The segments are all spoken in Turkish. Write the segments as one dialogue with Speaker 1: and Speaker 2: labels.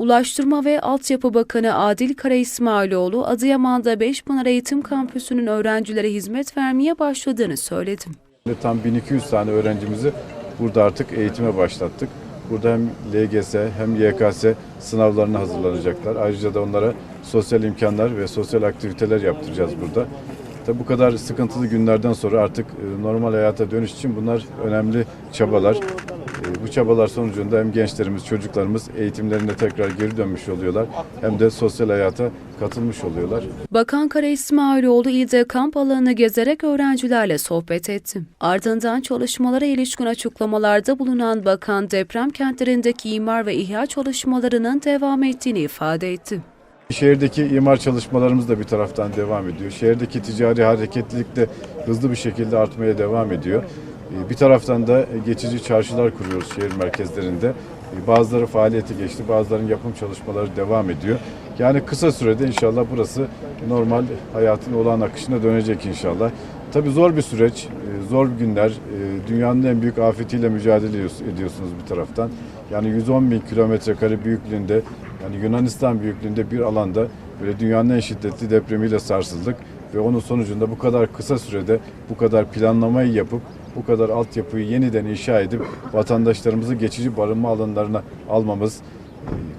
Speaker 1: Ulaştırma ve Altyapı Bakanı Adil Kara İsmailoğlu, Adıyaman'da Beşpınar Eğitim Kampüsü'nün öğrencilere hizmet vermeye başladığını söyledi.
Speaker 2: Tam 1200 tane öğrencimizi burada artık eğitime başlattık. Burada hem LGS hem YKS sınavlarına hazırlanacaklar. Ayrıca da onlara sosyal imkanlar ve sosyal aktiviteler yaptıracağız burada. Tabi bu kadar sıkıntılı günlerden sonra artık e, normal hayata dönüş için bunlar önemli çabalar. Bu çabalar sonucunda hem gençlerimiz, çocuklarımız eğitimlerine tekrar geri dönmüş oluyorlar. Hem de sosyal hayata katılmış oluyorlar.
Speaker 1: Bakan Kara İsmailoğlu ilde kamp alanını gezerek öğrencilerle sohbet etti. Ardından çalışmalara ilişkin açıklamalarda bulunan bakan deprem kentlerindeki imar ve ihya çalışmalarının devam ettiğini ifade etti.
Speaker 2: Şehirdeki imar çalışmalarımız da bir taraftan devam ediyor. Şehirdeki ticari hareketlilik de hızlı bir şekilde artmaya devam ediyor. Ee, Bir taraftan da geçici çarşılar kuruyoruz şehir merkezlerinde. Ee, Bazıları faaliyete geçti, bazılarının yapım çalışmaları devam ediyor. Yani kısa sürede inşallah burası normal hayatın olağan akışına dönecek inşallah. Tabii zor bir süreç, e, zor günler. E, Dünyanın en büyük afetiyle mücadele ediyorsunuz bir taraftan. Yani 110 bin kilometre kare büyüklüğünde, yani Yunanistan büyüklüğünde bir alanda böyle dünyanın en şiddetli depremiyle sarsıldık. Ve onun sonucunda bu kadar kısa sürede bu kadar planlamayı yapıp bu kadar altyapıyı yeniden inşa edip vatandaşlarımızı geçici barınma alanlarına almamız, e,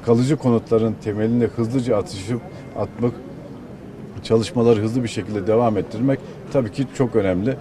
Speaker 2: kalıcı konutların temelini hızlıca atışıp atmak çalışmaları hızlı bir şekilde devam ettirmek tabii ki çok önemli.